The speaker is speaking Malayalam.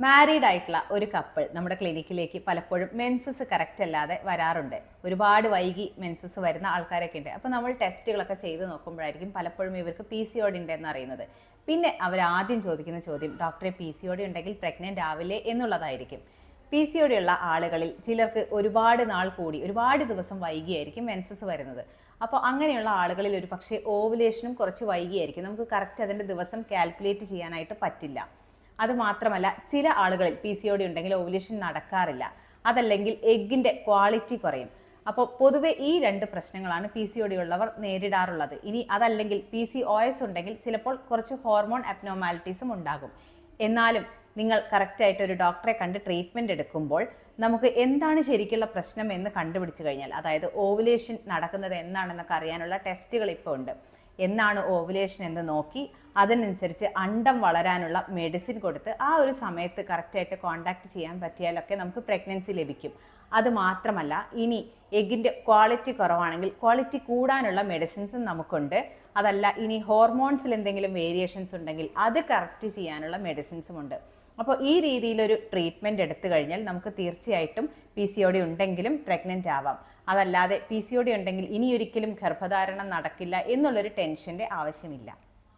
മാരീഡ് ആയിട്ടുള്ള ഒരു കപ്പിൾ നമ്മുടെ ക്ലിനിക്കിലേക്ക് പലപ്പോഴും മെൻസസ് കറക്റ്റ് അല്ലാതെ വരാറുണ്ട്. ഒരുപാട് വൈകി മെൻസസ് വരുന്ന ആൾക്കാരൊക്കെ ഉണ്ട്. അപ്പോൾ നമ്മൾ ടെസ്റ്റുകളൊക്കെ ചെയ്ത് നോക്കുമ്പോഴായിരിക്കും പലപ്പോഴും ഇവർക്ക് പി സി ഒടി ഉണ്ടെന്ന് അറിയുന്നത്. പിന്നെ അവർ ആദ്യം ചോദിക്കുന്ന ചോദ്യം ഡോക്ടറെ പി സി ഒടി ഉണ്ടെങ്കിൽ പ്രഗ്നന്റ് ആവില്ലേ? എന്നുള്ളതായിരിക്കും. പി സി ഒടി ഉള്ള ആളുകളിൽ ചിലർക്ക് ഒരുപാട് നാൾ കൂടി ഒരുപാട് ദിവസം വൈകിയായിരിക്കും മെൻസസ് വരുന്നത്. അപ്പോൾ അങ്ങനെയുള്ള ആളുകളിൽ ഒരു പക്ഷേ ഓവുലേഷനും കുറച്ച് വൈകിയായിരിക്കും. നമുക്ക് കറക്റ്റ് അതിന്റെ ദിവസം കാൽക്കുലേറ്റ് ചെയ്യാനായിട്ട് പറ്റില്ല. അത് മാത്രമല്ല ചില ആളുകളിൽ പി സി ഒ ഡി ഉണ്ടെങ്കിൽ ഓവുലേഷൻ നടക്കാറില്ല. അതല്ലെങ്കിൽ എഗ്ഗിന്റെ ക്വാളിറ്റി കുറയും. അപ്പോൾ പൊതുവെ ഈ രണ്ട് പ്രശ്നങ്ങളാണ് പി സി ഒ ഡി ഉള്ളവർ നേരിടാറുള്ളത്. ഇനി അതല്ലെങ്കിൽ പി സി ഒ എസ് ഉണ്ടെങ്കിൽ ചിലപ്പോൾ കുറച്ച് ഹോർമോൺ അബ്നോമാലിറ്റീസും ഉണ്ടാകും. എന്നാലും നിങ്ങൾ കറക്റ്റായിട്ട് ഒരു ഡോക്ടറെ കണ്ട് ട്രീറ്റ്മെന്റ് എടുക്കുമ്പോൾ നമുക്ക് എന്താണ് ശരിക്കുള്ള പ്രശ്നം എന്ന് കണ്ടുപിടിച്ച് കഴിഞ്ഞാൽ അതായത് ഓവുലേഷൻ നടക്കുന്നത് എന്താണെന്നൊക്കെ അറിയാനുള്ള ടെസ്റ്റുകൾ ഇപ്പോൾ ഉണ്ട്. എന്നാണ് ഓവുലേഷൻ എന്ന് നോക്കി അതിനനുസരിച്ച് അണ്ടം വളരാനുള്ള മെഡിസിൻ കൊടുത്ത് ആ ഒരു സമയത്ത് കറക്റ്റായിട്ട് കോണ്ടാക്ട് ചെയ്യാൻ പറ്റിയാലൊക്കെ നമുക്ക് പ്രഗ്നൻസി ലഭിക്കും. അത് മാത്രമല്ല ഇനി എഗിന്റെ ക്വാളിറ്റി കുറവാണെങ്കിൽ ക്വാളിറ്റി കൂടാനുള്ള മെഡിസിൻസും നമുക്കുണ്ട്. അതല്ല ഇനി ഹോർമോൺസിൽ എന്തെങ്കിലും വേരിയേഷൻസ് ഉണ്ടെങ്കിൽ അത് കറക്റ്റ് ചെയ്യാനുള്ള മെഡിസിൻസും ഉണ്ട്. അപ്പോൾ ഈ രീതിയിലൊരു ട്രീറ്റ്മെന്റ് എടുത്തു കഴിഞ്ഞാൽ നമുക്ക് തീർച്ചയായിട്ടും പി സി ഒ ഡി ഉണ്ടെങ്കിലും പ്രഗ്നന്റ് ആവാം. അതല്ലാതെ പി സി ഒ ഡി ഉണ്ടെങ്കിൽ ഇനിയൊരിക്കലും ഗർഭധാരണം നടക്കില്ല എന്നുള്ളൊരു ടെൻഷന്റെ ആവശ്യമില്ല.